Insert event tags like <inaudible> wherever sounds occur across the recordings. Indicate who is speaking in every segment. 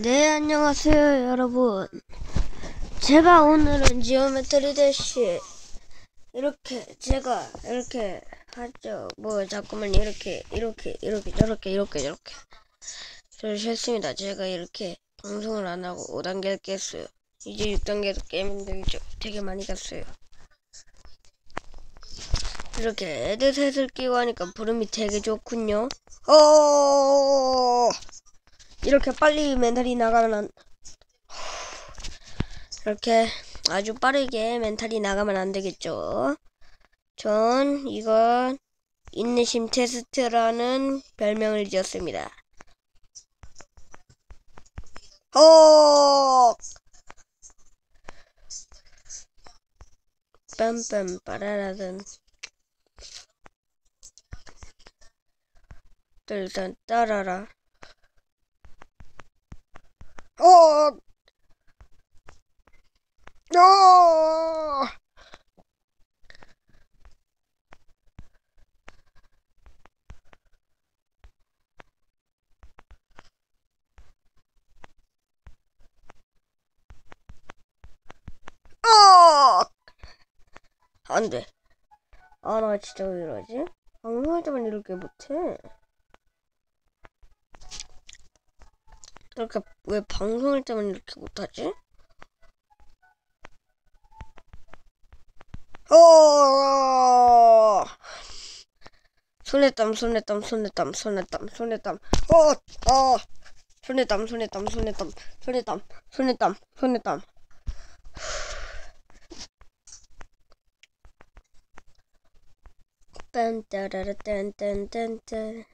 Speaker 1: 네, 안녕하세요, 여러분. 제가 오늘은 지오메트리 대시 이렇게 제가 이렇게 하죠. 뭐 자꾸만 이렇게 이렇게 이렇게 저렇게 이렇게 저렇게 저렇게 했습니다. 제가 이렇게 방송을 안 하고 5단계를 깼어요. 이제 6단계도 깨면 되겠죠. 되게 많이 갔어요. 이렇게 애드셋을 끼고 하니까 부름이 되게 좋군요. 어 이렇게 빨리 멘탈이 나가면 안... 이렇게 아주 빠르게 멘탈이 나가면 안 되겠죠. 전 이건 인내심 테스트라는 별명을 지었습니다. 어 빰빰 빠라라든 일단 따라라 어! 어! 어! 안 돼. 아, 나 진짜 왜 이러지? 방송할 때만 이렇게 못해. 이렇게 왜 방송할 때만 이렇게 못하지? 어 손에 땀 손에 땀 손에 땀 손에 땀 손에 땀 어! 어! 손에 땀 손에 땀 손에 땀 손에 땀 손에 땀 손에 땀 딴따라라 딴딴딴딴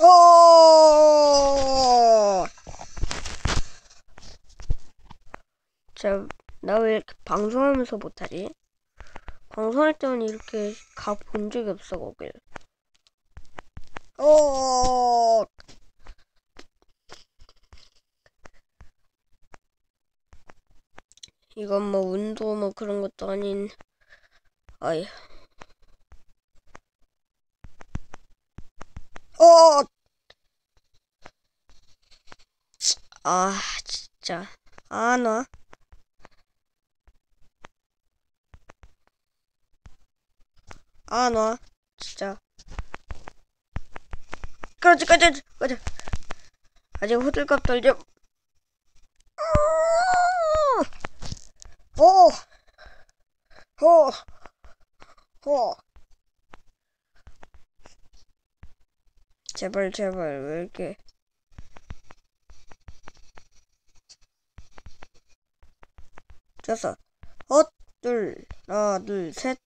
Speaker 1: 어! 자, 나 왜 이렇게 방송하면서 못하지? 방송할 때는 이렇게 가 본 적이 없어, 거길. 어! 이건 뭐 운동 뭐 그런 것도 아닌, 아이. 어! 아, 진짜. 안 와. 안 와. 진짜. 그렇지, 그렇지, 그렇지. 아직 호들갑 떨죠. 오! 오! 오! 제발, 제발, 왜 이렇게. 됐어. 헛, 둘, 하나, 둘, 셋.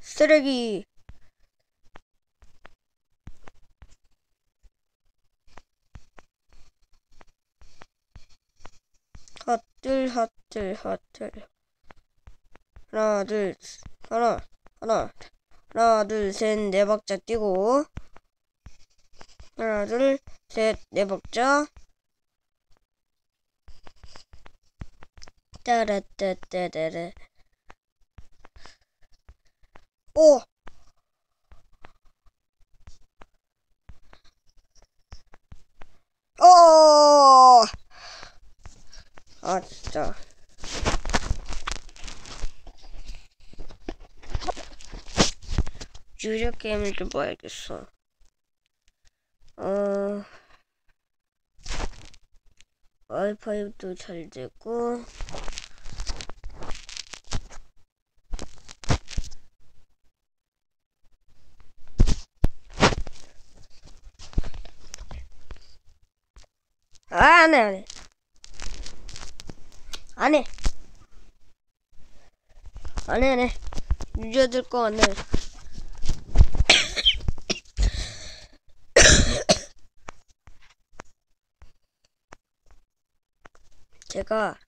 Speaker 1: 쓰레기. 헛들, 헛들, 헛들. 하나, 둘, 하나, 하나, 하나, 둘, 셋, 네 박자 뛰고. 하나, 둘, 셋, 네 박자. 따라따따따라. 오! 어! 아, 진짜. 유료 게임을 좀 봐야겠어. 어, 와이파이도 잘 되고, 아, 안 해, 안 해. 안 해. 안 해, 안 해. 유저들 거 안 해. 제가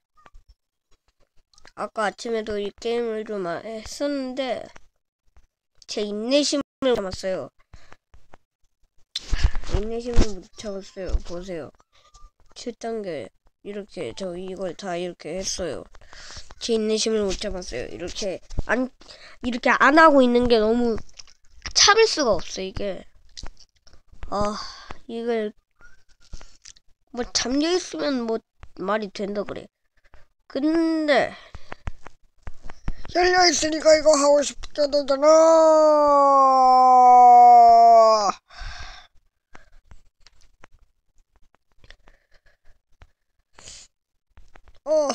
Speaker 1: 아까 아침에도 이 게임을 좀 했었는데 제 인내심을 담았어요. 인내심을 못 잡았어요. 보세요. 7단계 이렇게 저 이걸 다 이렇게 했어요. 제 인내심을 못 잡았어요. 이렇게 안 이렇게 안 하고 있는 게 너무 참을 수가 없어 이게. 아, 이걸, 뭐, 잠겨 있으면 뭐, 말이 된다 그래. 근데,
Speaker 2: 열려 있으니까 이거 하고 싶다잖아. 어.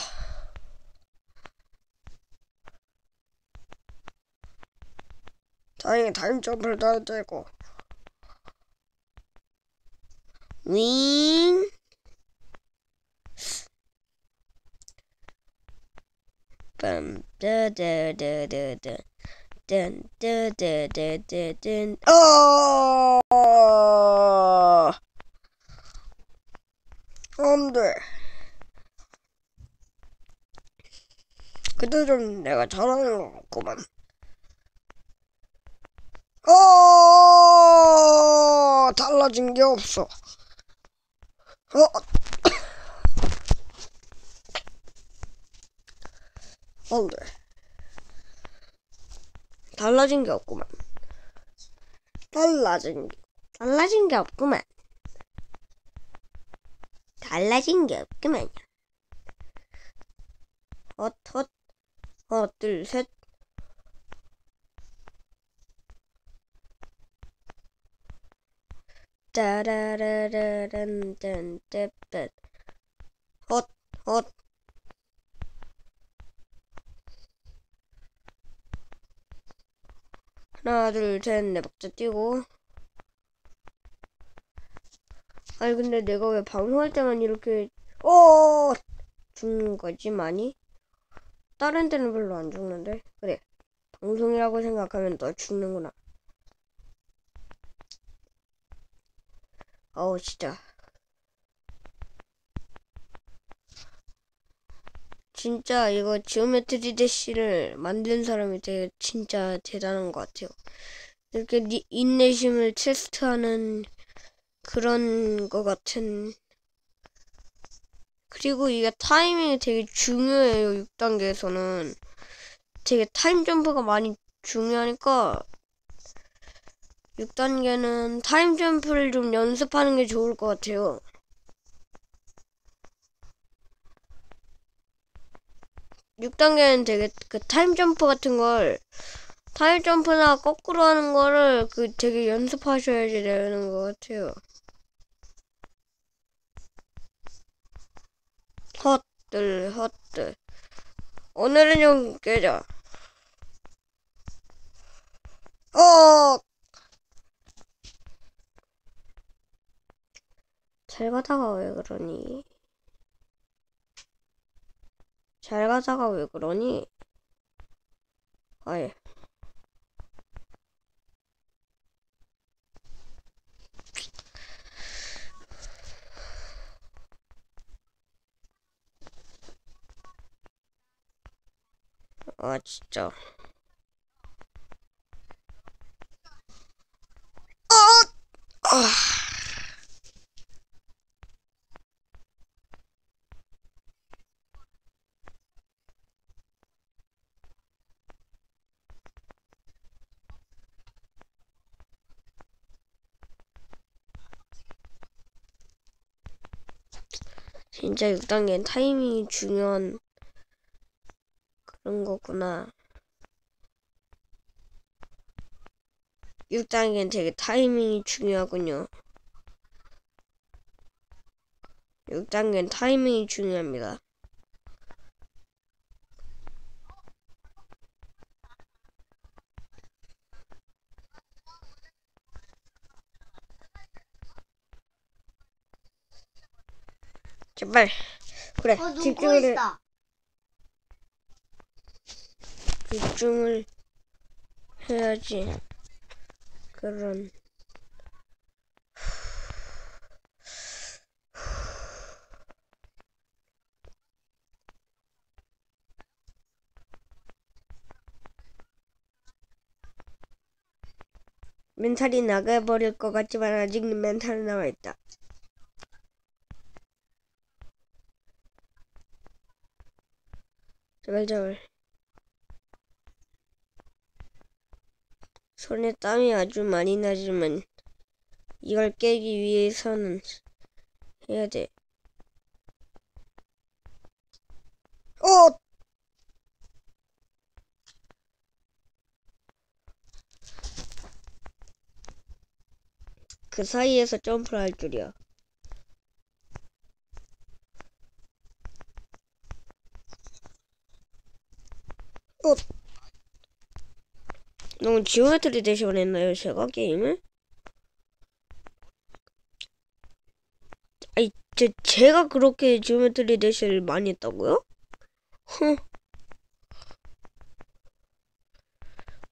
Speaker 2: 다행히 타임 점프를 다 되고
Speaker 1: 윙. 빰, 따다다다다. 딴, 따다다다단.
Speaker 2: 아 안돼 좀 내가 잘하는 것 같구만 어 달라진 게 없어 어 <coughs> 안 돼
Speaker 1: 달라진 게 없구만.
Speaker 2: 달라진 게
Speaker 1: 달라진 게 없구만. 달라진 게 없구만. 헛, 헛. 하나, 둘, 셋. 따라라라란, 딴, 떼빼. 헛, 헛. 하나, 둘, 셋, 넷 박자 뛰고. 아니 근데 내가 왜 방송할 때만 이렇게 어 죽는 거지 많이? 다른 데는 별로 안 죽는데? 그래. 방송이라고 생각하면 너 죽는구나. 어우 진짜. 진짜 이거 지오메트리 대시를 만든 사람이 되게 진짜 대단한 것 같아요. 이렇게 니- 인내심을 테스트하는 그런 것 같은 그리고 이게 타이밍이 되게 중요해요 6단계에서는 되게 타임 점프가 많이 중요하니까 6단계는 타임 점프를 좀 연습하는 게 좋을 것 같아요 육 단계는 되게 그 타임 점프 같은 걸 타임 점프나 거꾸로 하는 거를 그 되게 연습하셔야지 되는 것 같아요. 헛들 헛들. 오늘은 좀 깨자.
Speaker 2: 어
Speaker 1: 잘 가다가 왜 그러니? 잘 가다가 왜 그러니? 아예 아 진짜. 진짜 6단계는 타이밍이 중요한 그런 거구나. 6단계는 되게 타이밍이 중요하군요. 6단계는 타이밍이 중요합니다. 제발 그래
Speaker 3: 어, 눈
Speaker 1: 집중을 해-
Speaker 3: 있다.
Speaker 1: 집중을 해야지. 그런. 멘탈이 나가버릴 것 같지만 아직 멘탈은 남아있다. 제발 제발. 손에 땀이 아주 많이 나지만 이걸 깨기 위해서는 해야 돼.
Speaker 2: 어,
Speaker 1: 그 사이에서 점프를 할 줄이야.
Speaker 2: 어.
Speaker 1: 너무 지오메트리 대시만 했나요, 제가 게임을? 아니, 제, 제가 그렇게 지오메트리 대시를 많이 했다고요? 흥.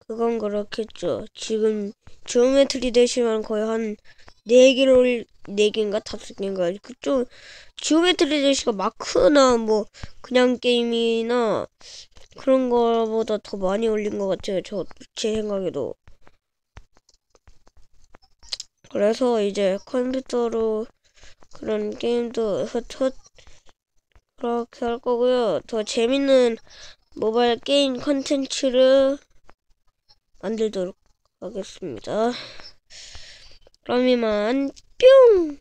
Speaker 1: 그건 그렇겠죠. 지금 지오메트리 대시만 거의 한 4개를 올, 4개인가 5개인가 그쪽 지오메트리 대시가 마크나 뭐 그냥 게임이나 그런 거보다 더 많이 올린 것 같아요. 저 제 생각에도. 그래서 이제 컴퓨터로 그런 게임도 헛헛 그렇게 할 거고요. 더 재밌는 모바일 게임 컨텐츠를 만들도록 하겠습니다. 그럼 이만 biu